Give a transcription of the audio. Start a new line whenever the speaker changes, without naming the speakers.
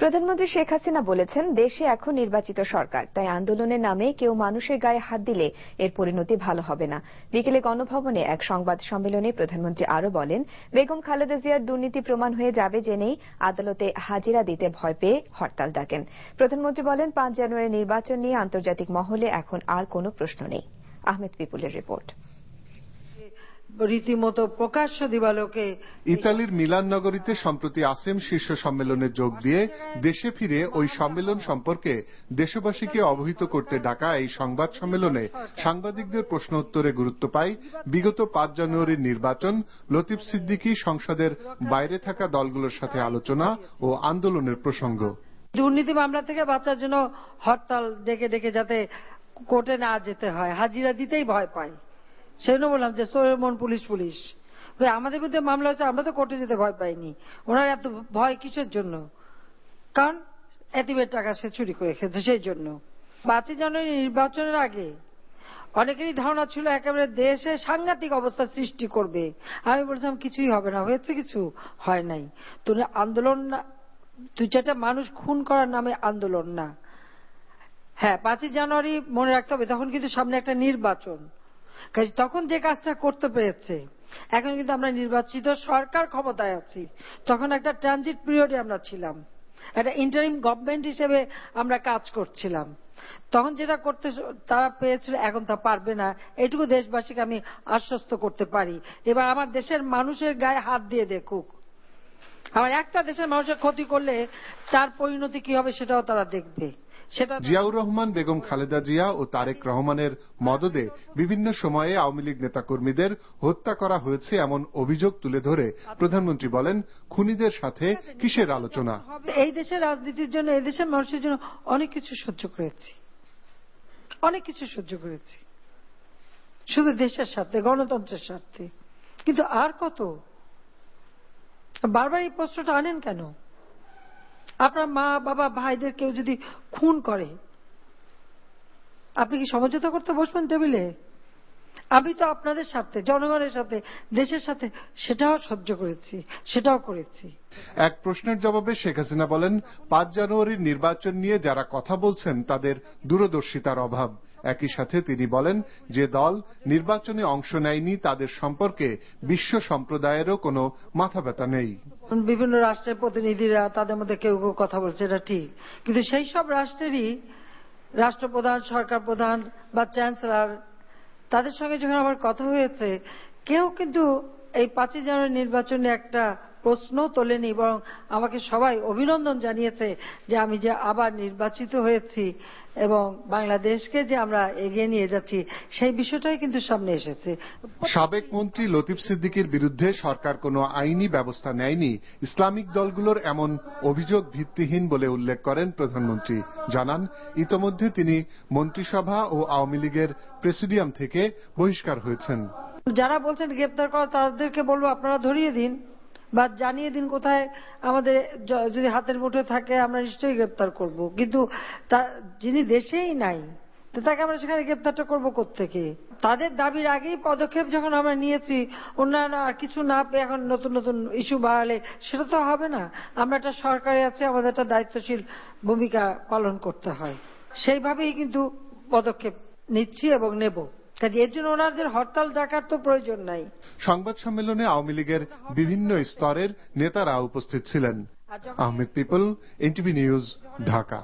প্রধানমন্ত্রী শেখ হাসিনা বলেছেন, দেশে এখন নির্বাচিত সরকার, তাই আন্দোলনের নামে কেউ মানুষের গায়ে হাত দিলে এর পরিণতি ভালো হবে না। বিকেলে গণভবনে এক সংবাদ সম্মেলনে প্রধানমন্ত্রী আরও বলেন, বেগম খালেদা জিয়ার দুর্নীতি প্রমাণ হয়ে যাবে জেনেই আদালতে হাজিরা দিতে ভয় পেয়ে হরতাল ডাকেন। প্রধানমন্ত্রী বলেন, পাঁচ জানুয়ারি নির্বাচন নিয়ে আন্তর্জাতিক মহলে এখন আর কোনো প্রশ্ন নেই। আহমেদ পিপুলের রিপোর্ট।
রীতিমতো প্রকাশ্য দিবালোকে
ইতালির মিলান নগরীতে সম্প্রতি আসেম শীর্ষ সম্মেলনে যোগ দিয়ে দেশে ফিরে ওই সম্মেলন সম্পর্কে দেশবাসীকে অবহিত করতে ডাকা এই সংবাদ সম্মেলনে সাংবাদিকদের প্রশ্ন উত্তরে গুরুত্ব পায়। বিগত পাঁচ জানুয়ারির নির্বাচন লতিফ সিদ্দিকী সংসদের বাইরে থাকা দলগুলোর সাথে আলোচনা ও আন্দোলনের প্রসঙ্গ।
দুর্নীতি মামলা থেকে বাঁচার জন্য হরতাল ডেকে ডেকে যাতে কোর্টে না যেতে হয় হাজিরা দিতেই ভয় পায়। সেই জন্য বললাম যে সোলেমন পুলিশ পুলিশ। আমাদের বিরুদ্ধে মামলা হচ্ছে আমরা তো কোর্টে যেতে ভয় পাইনি। ওনার এত ভয় কিসের জন্য? কারণ এতিমের টাকা সে চুরি করে খেতে, সেই জন্য। পাঁচই জানুয়ারি নির্বাচনের আগে অনেকেরই ধারণা ছিল একেবারে দেশে সাংঘাতিক অবস্থা সৃষ্টি করবে। আমি বলছিলাম, কিছুই হবে না, হয়েছে কিছু, হয় নাই। তো আন্দোলন দু চারটা মানুষ খুন করার নামে আন্দোলন না। হ্যাঁ পাঁচই জানুয়ারি মনে রাখতে হবে, তখন কিন্তু সামনে একটা নির্বাচন। কাজে তখন যে কাজটা করতে পেরেছে, এখন কিন্তু আমরা নির্বাচিত সরকার ক্ষমতায় আছি। তখন একটা ট্রানজিট পিরিয়ডে আমরা ছিলাম। একটা ইন্টারিম গভর্নমেন্ট হিসেবে আমরা কাজ করছিলাম। তখন যেটা করতে তারা পেয়েছিল, এখন তা পারবে না। এটুকু দেশবাসীকে আমি আশ্বস্ত করতে পারি। এবার আমার দেশের মানুষের গায়ে হাত দিয়ে দেখুক। আমার একটা দেশের মানুষের ক্ষতি করলে তার পরিণতি কি হবে সেটাও তারা দেখবে।
সেটা জিয়াউর রহমান বেগম খালেদা জিয়া ও তারেক রহমানের মদদে বিভিন্ন সময়ে আওয়ামী লীগ নেতাকর্মীদের হত্যা করা হয়েছে এমন অভিযোগ তুলে ধরে প্রধানমন্ত্রী বলেন খুনিদের সাথে কিসের আলোচনা?
এই দেশের রাজনীতির জন্য এই দেশের মানুষের জন্য অনেক কিছু সহ্য করেছি। অনেক কিছু সহ্য করেছি। শুধু দেশের সাথে গণতন্ত্রের স্বার্থে। কিন্তু আর কত বারবার এই প্রশ্নটা আনেন কেন? আপনার মা, বাবা, ভাইদের কেউ যদি খুন করে, আপনি কি সমঝোতা করতে বসবেন টেবিলে? আমি তো আপনাদের সাথে, জনগণের সাথে, দেশের সাথে সেটাও সহ্য করেছি, সেটাও করেছি।
এক প্রশ্নের জবাবে শেখ হাসিনা বলেন, পাঁচ জানুয়ারির নির্বাচন নিয়ে যারা কথা বলছেন, তাদের দূরদর্শিতার অভাব। একই সাথে তিনি বলেন যে দল নির্বাচনে অংশ নেয়নি, তাদের সম্পর্কে বিশ্ব সম্প্রদায়েরও কোনো মাথা ব্যথা নেই।
বিভিন্ন রাষ্ট্রের প্রতিনিধিরা তাদের মধ্যে কেউ কেউ কথা বলছে, এটা ঠিক। কিন্তু সেই সব রাষ্ট্রেরই রাষ্ট্রপ্রধান, সরকার প্রধান বা চ্যান্সেলর, তাদের সঙ্গে যখন আমার কথা হয়েছে, কেউ কিন্তু এই পাঁচই জানুয়ারি নির্বাচনে একটা প্রশ্ন তোলেনি বরং আমাকে সবাই অভিনন্দন জানিয়েছে যে আমি যে আবার নির্বাচিত হয়েছি এবং বাংলাদেশকে যে আমরা এগিয়ে নিয়ে যাচ্ছি সেই বিষয়টাই কিন্তু সামনে এসেছে।
সাবেক মন্ত্রী লতিফ সিদ্দিকির বিরুদ্ধে সরকার কোনো আইনি ব্যবস্থা নেয়নি। ইসলামিক দলগুলোর এমন অভিযোগ ভিত্তিহীন বলে উল্লেখ করেন প্রধানমন্ত্রী। জানান ইতোমধ্যে তিনি মন্ত্রিসভা ও আওয়ামী লীগের প্রেসিডিয়াম থেকে বহিষ্কার হয়েছেন।
যারা বলছেন গ্রেপ্তার করা তাদেরকে বলব আপনারা ধরিয়ে দিন। বা জানিয়ে দিন কোথায় আমাদের যদি হাতের মুঠে থাকে, আমরা নিশ্চয়ই গ্রেপ্তার করব। কিন্তু যিনি দেশেই নাই, তো তাকে আমরা সেখানে গ্রেপ্তারটা করব থেকে তাদের দাবির আগেই পদক্ষেপ যখন আমরা নিয়েছি, অন্যান্য আর কিছু না পেয়ে এখন নতুন নতুন ইস্যু বাড়ালে, সেটা তো হবে না। আমরা একটা সরকারে আছে, আমাদের একটা দায়িত্বশীল ভূমিকা পালন করতে হয়। সেইভাবেই কিন্তু পদক্ষেপ নিচ্ছি এবং নেব। কাজে এর জন্য ওনাদের হরতাল ডাকার তো প্রয়োজন নাই।
সংবাদ সম্মেলনে আওয়ামী লীগের বিভিন্ন স্তরের নেতারা উপস্থিত ছিলেন। Ahmed Pipul NTV news Dhaka.